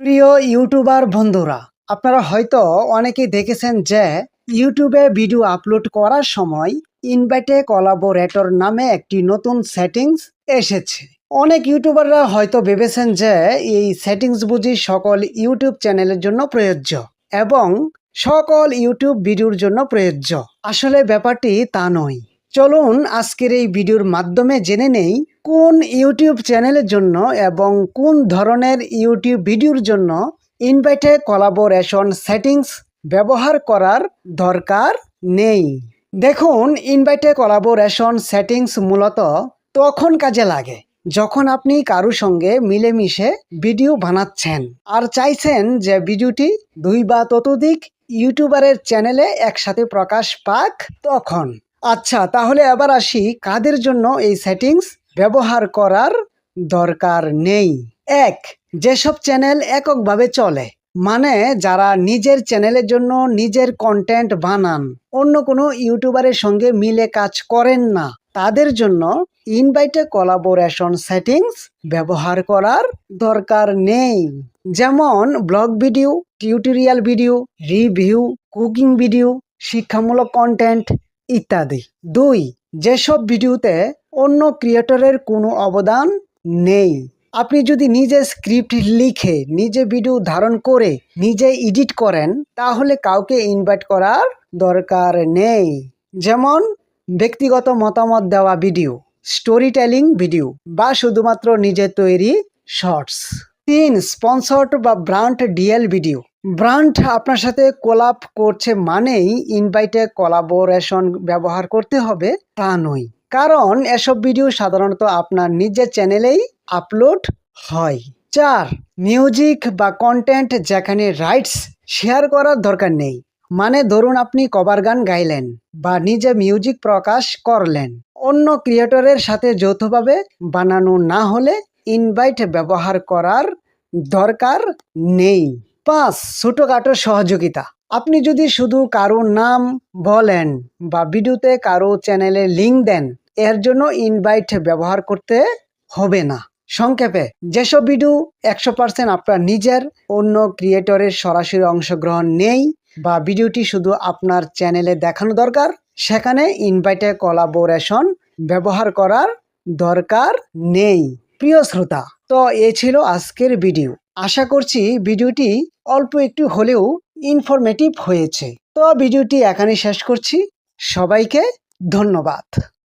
প্রিয় ইউটিউবার বন্ধুরা, আপনারা হয়তো অনেকেই দেখেছেন যে ইউটিউবে ভিডিও আপলোড করার সময় ইনভাইটে কোলাবোরেটর নামে একটি নতুন সেটিংস এসেছে। অনেক ইউটিউবাররা হয়তো ভেবেছেন যে এই সেটিংস বুঝি সকল ইউটিউব চ্যানেলের জন্য প্রযোজ্য এবং সকল ইউটিউব ভিডিওর জন্য প্রযোজ্য। আসলে ব্যাপারটি তা নয়। চলুন আজকের এই ভিডিওর মাধ্যমে জেনে নেই কোন ইউটিউব চ্যানেলের জন্য এবং কোন ধরনের ইউটিউব ভিডিওর জন্য ইনভাইটে কলাবোরেশন সেটিংস ব্যবহার করার দরকার নেই। দেখুন, ইনভাইটে কোলাবোরেশন সেটিংস মূলত তখন কাজে লাগে যখন আপনি কারোর সঙ্গে মিলেমিশে ভিডিও বানাচ্ছেন আর চাইছেন যে ভিডিওটি দুই বা ততোধিক ইউটিউবারের চ্যানেলে একসাথে প্রকাশ পাক তখন। আচ্ছা তাহলে এবার আসি কাদের জন্য এই সেটিংস ব্যবহার করার দরকার নেই। এক, যেসব চ্যানেল এককভাবে চলে মানে যারা নিজের চ্যানেলের জন্য নিজের কন্টেন্ট বানান, অন্য কোনো ইউটিউবারের সঙ্গে মিলে কাজ করেন না, তাদের জন্য ইনভাইটে কোলাবোরেশন সেটিংস ব্যবহার করার দরকার নেই। যেমন blog video tutorial video review cooking video শিক্ষামূলক কন্টেন্ট ইত্যাদি। দুই, যেসব ভিডিওতে অন্য ক্রিয়েটরের কোনো অবদান নেই, আপনি যদি নিজে স্ক্রিপ্ট লিখে নিজে ভিডিও ধারণ করে নিজে এডিট করেন, তাহলে কাউকে ইনভাইট করার দরকার নেই। যেমন, ব্যক্তিগত মতামত দেওয়া ভিডিও স্টোরি টেলিং ভিডিও বা শুধুমাত্র নিজে তৈরি শর্টস। তিন স্পন্সর্ড বা ব্র্যান্ড ডিএল ভিডিও। ব্র্যান্ড আপনার সাথে কোলাপ করছে মানেই ইনভাইটে কোলাবোরেশন ব্যবহার করতে হবে তা নয়। কারণ এসব ভিডিও সাধারণত আপনার নিজের চ্যানেলেই আপলোড হয়। চার মিউজিক বা কন্টেন্ট যেখানে রাইটস শেয়ার করার দরকার নেই। মানে ধরুন আপনি কভার গান গাইলেন বা নিজে মিউজিক প্রকাশ করলেন। অন্য ক্রিয়েটরের সাথে যৌথভাবে বানানো না হলে ইনভাইট ব্যবহার করার দরকার নেই। পাঁচ ছোটোখাটো সহযোগিতা। আপনি যদি শুধু কারও নাম বলেন বা ভিডিওতে কারও চ্যানেলে লিঙ্ক দেন, এর জন্য ইনভাইট ব্যবহার করতে হবে না। সংক্ষেপে, যেসব ভিডিও একশো পার্সেন্ট আপনার নিজের, অন্য ক্রিয়েটরের সরাসরি অংশগ্রহণ নেই বা ভিডিওটি শুধু আপনার চ্যানেলে দেখানো দরকার, সেখানে ইনভাইটে কলাবোরেশন ব্যবহার করার দরকার নেই। প্রিয় শ্রোতা, তো এ ছিল আজকের ভিডিও। আশা করছি ভিডিওটি অল্প একটু হলেও ইনফরমেটিভ হয়েছে। তো ভিডিওটি এখানে শেষ করছি। সবাইকে ধন্যবাদ।